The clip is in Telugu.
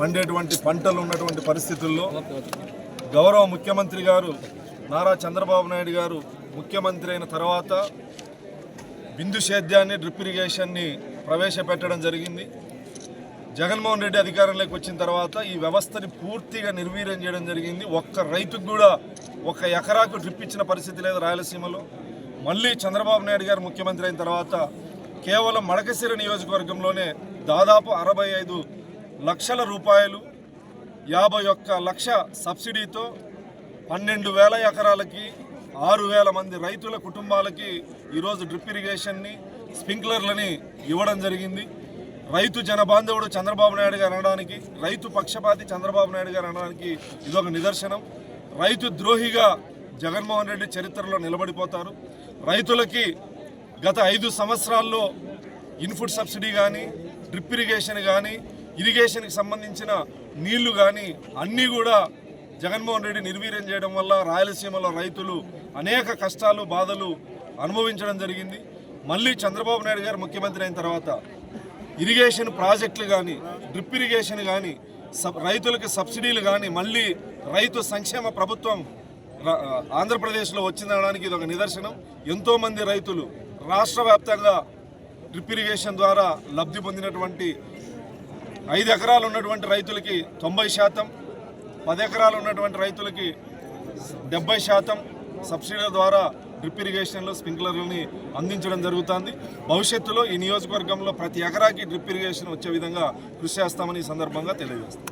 పండేటువంటి పంటలు ఉన్నటువంటి పరిస్థితుల్లో గౌరవ ముఖ్యమంత్రి గారు నారా చంద్రబాబు నాయుడు గారు ముఖ్యమంత్రి అయిన తర్వాత బిందు సేద్యాన్ని డ్రిప్ ఇరిగేషన్ని ప్రవేశపెట్టడం జరిగింది. జగన్మోహన్ రెడ్డి అధికారంలోకి వచ్చిన తర్వాత ఈ వ్యవస్థని పూర్తిగా నిర్వీర్యం చేయడం జరిగింది. ఒక్క రైతుకు కూడా ఒక ఎకరాకు డ్రిప్ ఇచ్చిన పరిస్థితి లేదు రాయలసీమలో. మళ్ళీ చంద్రబాబు నాయుడు గారు ముఖ్యమంత్రి అయిన తర్వాత కేవలం మడకశిర నియోజకవర్గంలోనే దాదాపు అరవై ఐదు లక్షల రూపాయలు యాభై ఒక్క లక్ష సబ్సిడీతో పన్నెండు వేల ఎకరాలకి ఆరు వేల మంది రైతుల కుటుంబాలకి ఈరోజు డ్రిప్ ఇరిగేషన్ని స్ప్రింక్లర్లని ఇవ్వడం జరిగింది. రైతు జనబాంధవుడు చంద్రబాబు నాయుడు గారు అనడానికి రైతు పక్షపాతి చంద్రబాబు నాయుడు గారు అనడానికి ఇదొక నిదర్శనం. రైతు ద్రోహిగా జగన్మోహన్ రెడ్డి చరిత్రలో నిలబడిపోతారు. రైతులకి గత ఐదు సంవత్సరాల్లో ఇన్పుట్ సబ్సిడీ కానీ డ్రిప్ ఇరిగేషన్ కానీ ఇరిగేషన్కి సంబంధించిన నీళ్ళు కానీ అన్నీ కూడా జగన్మోహన్ రెడ్డి నిర్వీర్యం చేయడం వల్ల రాయలసీమలో రైతులు అనేక కష్టాలు బాధలు అనుభవించడం జరిగింది. మళ్ళీ చంద్రబాబు నాయుడు గారు ముఖ్యమంత్రి అయిన తర్వాత ఇరిగేషన్ ప్రాజెక్టులు కానీ డ్రిప్ ఇరిగేషన్ కానీ సబ్ రైతులకు సబ్సిడీలు కానీ మళ్ళీ రైతు సంక్షేమ ప్రభుత్వం ఆంధ్రప్రదేశ్లో వచ్చిందనడానికి ఇది ఒక నిదర్శనం ఎంతోమంది రైతులు రాష్ట్ర వ్యాప్తంగా డ్రిప్ ఇరిగేషన్ ద్వారా లబ్ధి పొందినటువంటి ఐదు ఎకరాలు ఉన్నటువంటి రైతులకి తొంభై శాతం పది ఎకరాలు ఉన్నటువంటి రైతులకి డెబ్బై శాతం సబ్సిడీల ద్వారా డ్రిప్ ఇరిగేషన్లో స్ప్రింక్లర్లని అందించడం జరుగుతుంది. భవిష్యత్తులో ఈ నియోజకవర్గంలో ప్రతి ఎకరాకి డ్రిప్ ఇరిగేషన్ వచ్చే విధంగా కృషి చేస్తామని ఈ సందర్భంగా తెలియజేస్తాం.